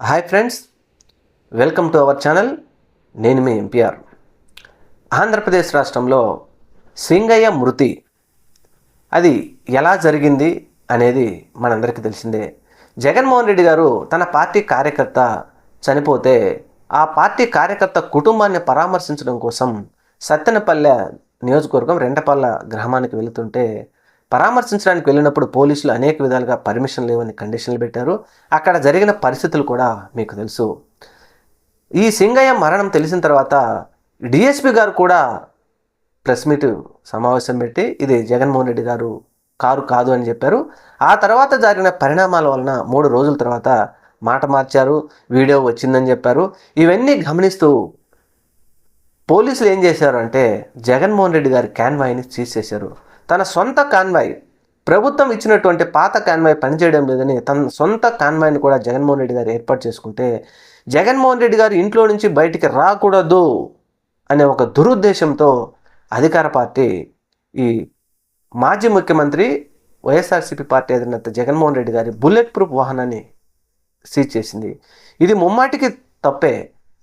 Hi friends welcome to our channel. నేను మీ MPR Andhra Pradesh రాష్ట్రంలో సింగయ్య మృతి. అది ఎలా జరిగింది అనేది మనందరికీ తెలిసిందే. జగన్మోహన్ రెడ్డి గారు తన పార్టీ కార్యకర్త చనిపోతే ఆ పార్టీ కార్యకర్త కుటుంబాన్ని పరామర్శించడం కోసం సత్తెనపల్లె నియోజకవర్గం రెండపల్ల గ్రామానికి వెళుతుంటే పరామర్శించడానికి వెళ్ళినప్పుడు పోలీసులు అనేక విధాలుగా పర్మిషన్ లేవని కండిషన్లు పెట్టారు. అక్కడ జరిగిన పరిస్థితులు కూడా మీకు తెలుసు. ఈ సింగయ్య మరణం తెలిసిన తర్వాత డిఎస్పి గారు కూడా ప్రెస్ మీట్ సమావేశం పెట్టి ఇది జగన్మోహన్ రెడ్డి గారు కారు కాదు అని చెప్పారు. ఆ తర్వాత జరిగిన పరిణామాల వలన మూడు రోజుల తర్వాత మాట మార్చారు వీడియో వచ్చిందని చెప్పారు. ఇవన్నీ గమనిస్తూ పోలీసులు ఏం చేశారు అంటే జగన్మోహన్ రెడ్డి గారి క్యాన్వాయిని సీజ్ చేశారు తన సొంత కాన్వాయ్ ప్రభుత్వం ఇచ్చినటువంటి పాత కాన్వాయ్ పనిచేయడం లేదని తన సొంత కాన్వాయ్ని కూడా జగన్మోహన్ రెడ్డి గారు ఏర్పాటు చేసుకుంటే జగన్మోహన్ రెడ్డి గారు ఇంట్లో నుంచి బయటికి రాకూడదు అనే ఒక దురుద్దేశంతో అధికార పార్టీ ఈ మాజీ ముఖ్యమంత్రి వైఎస్ఆర్సీపీ పార్టీ అధినేత జగన్మోహన్ రెడ్డి గారి బుల్లెట్ ప్రూఫ్ వాహనాన్ని సీజ్ చేసింది. ఇది ముమ్మాటికి తప్పే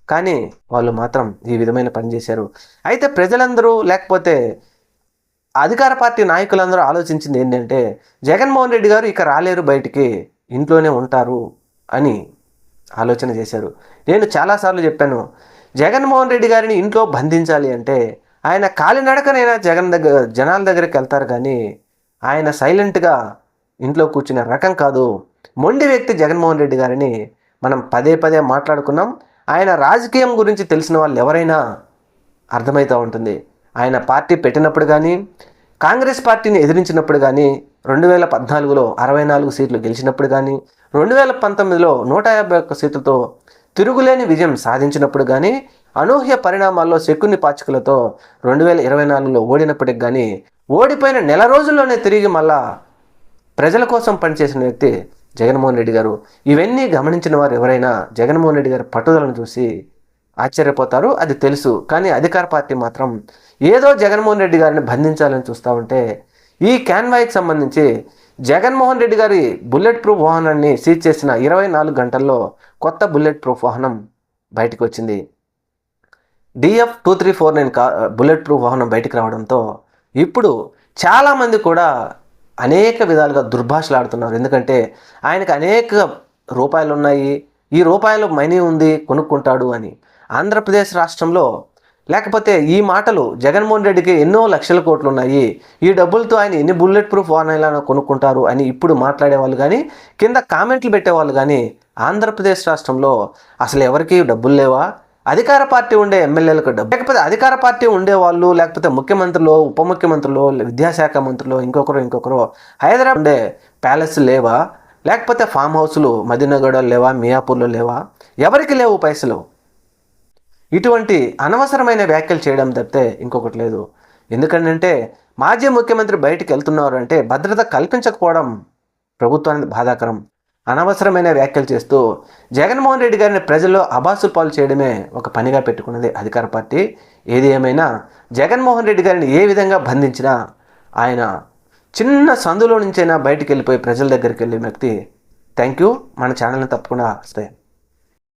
కానీ వాళ్ళు మాత్రం ఈ విధమైన పని చేశారు. అయితే ప్రజలందరూ లేకపోతే అధికార పార్టీ నాయకులందరూ ఆలోచించింది ఏంటంటే జగన్మోహన్ రెడ్డి గారు ఇక రాలేరు బయటికి ఇంట్లోనే ఉంటారు అని ఆలోచన చేశారు. నేను చాలాసార్లు చెప్పాను జగన్మోహన్ రెడ్డి గారిని ఇంట్లో బంధించాలి అంటే ఆయన కాలినడకనైనా జగన్ దగ్గర జనాల దగ్గరికి వెళ్తారు కానీ ఆయన సైలెంట్గా ఇంట్లో కూర్చునే రకం కాదు. మొండి వ్యక్తి జగన్మోహన్ రెడ్డి గారిని మనం పదే పదే మాట్లాడుకున్నాం. ఆయన రాజకీయం గురించి తెలిసిన వాళ్ళు ఎవరైనా అర్థమవుతూ ఉంటుంది. ఆయన పార్టీ పెట్టినప్పుడు కానీ కాంగ్రెస్ పార్టీని ఎదిరించినప్పుడు కానీ రెండు వేల పద్నాలుగులో అరవై నాలుగు సీట్లు గెలిచినప్పుడు కానీ రెండు వేల పంతొమ్మిదిలో నూట యాభై ఒక్క సీట్లతో తిరుగులేని విజయం సాధించినప్పుడు కానీ అనూహ్య పరిణామాల్లో శక్కుని పాచికలతో రెండు వేల ఇరవై నాలుగులో ఓడినప్పటికి కానీ ఓడిపోయిన నెల రోజుల్లోనే తిరిగి మళ్ళా ప్రజల కోసం పనిచేసిన వ్యక్తి జగన్మోహన్ రెడ్డి గారు. ఇవన్నీ గమనించిన వారు ఎవరైనా జగన్మోహన్ రెడ్డి గారి పట్టుదలను చూసి ఆశ్చర్యపోతారు అది తెలుసు. కానీ అధికార పార్టీ మాత్రం ఏదో జగన్మోహన్ రెడ్డి గారిని బంధించాలని చూస్తూ ఉంటే ఈ క్యాన్వాయ్కి సంబంధించి జగన్మోహన్ రెడ్డి గారి బుల్లెట్ ప్రూఫ్ వాహనాన్ని సీజ్ చేసిన ఇరవై నాలుగు గంటల్లో కొత్త బుల్లెట్ ప్రూఫ్ వాహనం బయటకు వచ్చింది. DF two three four nine కా బుల్లెట్ ప్రూఫ్ వాహనం బయటకు రావడంతో ఇప్పుడు చాలామంది కూడా అనేక విధాలుగా దుర్భాషలు ఆడుతున్నారు ఎందుకంటే ఆయనకు అనేక రూపాయలు ఉన్నాయి ఈ రూపాయలు మనీ ఉంది కొనుక్కుంటాడు అని. ఆంధ్రప్రదేశ్ రాష్ట్రంలో లేకపోతే ఈ మాటలు జగన్మోహన్ రెడ్డికి ఎన్నో లక్షల కోట్లు ఉన్నాయి. ఈ డబ్బులతో ఆయన ఎన్ని బుల్లెట్ ప్రూఫ్ వాహనాలను కొనుక్కుంటారు అని ఇప్పుడు మాట్లాడేవాళ్ళు కానీ కింద కామెంట్లు పెట్టేవాళ్ళు కానీ ఆంధ్రప్రదేశ్ రాష్ట్రంలో అసలు ఎవరికి డబ్బులు లేవా? అధికార పార్టీ ఉండే ఎమ్మెల్యేలకు డబ్బు లేకపోతే అధికార పార్టీ ఉండేవాళ్ళు లేకపోతే ముఖ్యమంత్రులు ఉప ముఖ్యమంత్రులు విద్యాశాఖ మంత్రులు ఇంకొకరు ఇంకొకరు హైదరాబాద్ ఉండే ప్యాలెస్ లేవా? లేకపోతే ఫామ్ హౌస్లు మదీనగూడలో లేవా? మియాపూర్లో లేవా? ఎవరికి లేవు పైసలు? ఇటువంటి అనవసరమైన వ్యాఖ్యలు చేయడం తప్పితే ఇంకొకటి లేదు. ఎందుకంటే మాజీ ముఖ్యమంత్రి బయటికి వెళ్తున్నారు అంటే భద్రత కల్పించకపోవడం ప్రభుత్వానికి బాధాకరం. అనవసరమైన వ్యాఖ్యలు చేస్తూ జగన్మోహన్ రెడ్డి గారిని ప్రజల్లో అబాసు పాలు చేయడమే ఒక పనిగా పెట్టుకున్నది అధికార పార్టీ. ఏది ఏమైనా జగన్మోహన్ రెడ్డి గారిని ఏ విధంగా బంధించినా ఆయన చిన్న సందులో నుంచైనా బయటికి వెళ్ళిపోయి ప్రజల దగ్గరికి వెళ్ళే వ్యక్తి. Thank you. మన ఛానల్ని తప్పకుండా వస్తాయి